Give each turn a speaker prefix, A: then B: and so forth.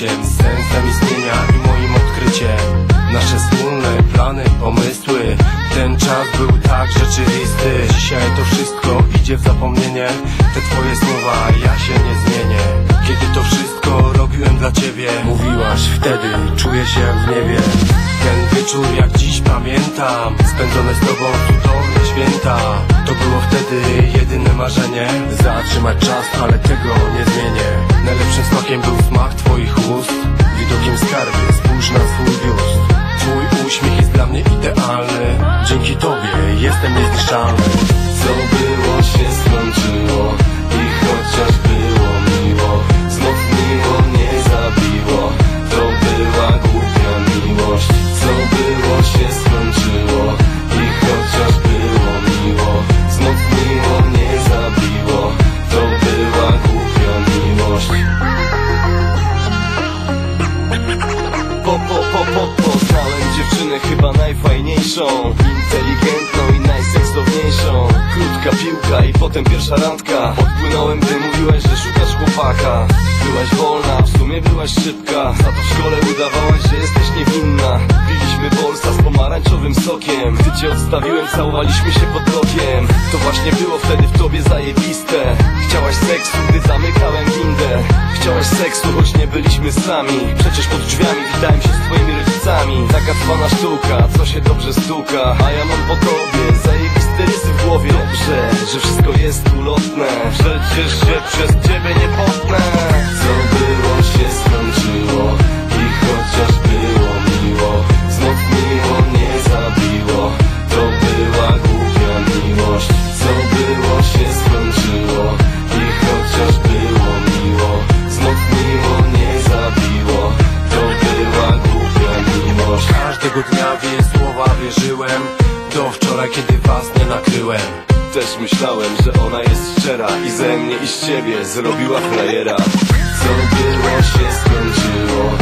A: ojciec Sensem istnienia i moim odkryciem. Nasze wspólne plany, pomysły. Ten czas był tak rzeczywisty. Dzisiaj to wszystko idzie w zapomnienie. Te twoje słowa, ja się nie zmienię. Kiedy to wszystko robiłem dla ciebie. Mówiłaś wtedy, czuję się jak w niebie. Ten wieczór jak dziś pamiętam Spędzone z tobą cudowne święta. To wtedy jedyne marzenie Zatrzymać czas, ale tego nie zmienię. Najlepszym smakiem był smak twoich ust Widokiem skarby, spójrz na swój biust. Twój uśmiech jest dla mnie idealny Dzięki tobie jestem niezniszczalny.
B: Co było się skończyło I chociaż Po, po, po, po, poznałem dziewczynę chyba najfajniejszą Inteligentną i najseksowniejszą Krótka piłka i potem pierwsza randka. Odpłynąłem, gdy mówiłaś, że szukasz chłopaka. Byłaś wolna, w sumie byłaś szybka. Za to w szkole udawałaś, że jesteś niewinna. Piliśmy bolsa z pomarańczowym sokiem. Gdy cię odstawiłem, całowaliśmy się pod blokiem. To właśnie było wtedy w tobie zajebiste. Chciałaś seksu, Chciałaś seksu, choć nie byliśmy sami. Przecież pod drzwiami witałem się z twoimi rodzicami. Taka cwana sztuka, co się dobrze stuka. A ja mam po tobie zajebiste rysy w głowie. Dobrze, że wszystko jest ulotne. Przecież się przez
A: słowa wierzyłem Do wczoraj, kiedy was nie nakryłem.
B: Też myślałem, że ona jest szczera I ze mnie i z ciebie zrobiła frajera. Co było się skończyło